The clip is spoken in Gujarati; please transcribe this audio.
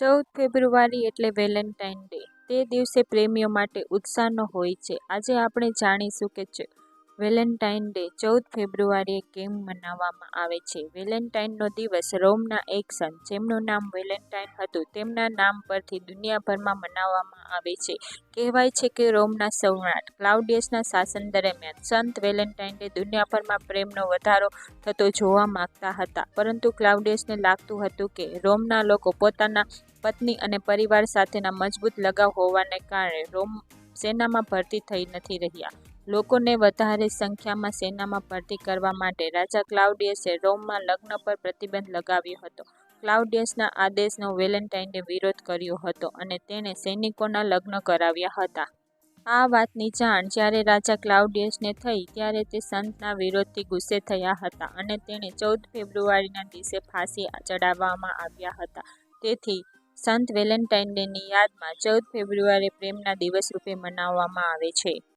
ચૌદ ફેબ્રુઆરી એટલે વેલેન્ટાઇન ડે. તે દિવસે પ્રેમીઓ માટે ઉત્સાહનો હોય છે. આજે આપણે જાણીશું કે વેલેન્ટાઇન ડે ચૌદ ફેબ્રુઆરીએ કેમ મનાવવામાં આવે છે. વેલેન્ટાઇનનો દિવસ રોમના એક સન જેમનું નામ વેલેન્ટાઇન હતું, તેમના નામ પરથી દુનિયાભરમાં મનાવવામાં આવે છે. કહેવાય છે કે રોમના સમ્રાટ ક્લાઉડિયસના શાસન દરમિયાન સંત વેલેન્ટાઈને દુનિયાભરમાં પ્રેમનો વધારો થતો જોવા માંગતા હતા. પરંતુ ક્લાઉડિયસને લાગતું હતું કે રોમના લોકો પોતાના પત્ની અને પરિવાર સાથેના મજબૂત લગાવ હોવાને કારણે રોમ સેનામાં ભરતી થઈ નથી રહ્યા. લોકોને વધારે સંખ્યામાં સેનામાં ભરતી કરવા માટે રાજા ક્લાઉડિયસે રોમમાં લગ્ન પર પ્રતિબંધ લગાવ્યો હતો. ક્લાઉડિયસના આદેશનો વેલેન્ટાઈને વિરોધ કર્યો હતો અને તેણે સૈનિકોના લગ્ન કરાવ્યા હતા. આ વાતની જાણ જ્યારે રાજા ક્લાઉડિયસને થઈ ત્યારે તે સંતના વિરોધથી ગુસ્સે થયા હતા અને તેણે ચૌદ ફેબ્રુઆરીના દિવસે ફાંસી ચડાવવામાં આવ્યા હતા. તેથી સંત વેલેન્ટાઇનની યાદમાં ચૌદ ફેબ્રુઆરી પ્રેમના દિવસ રૂપે મનાવવામાં આવે છે.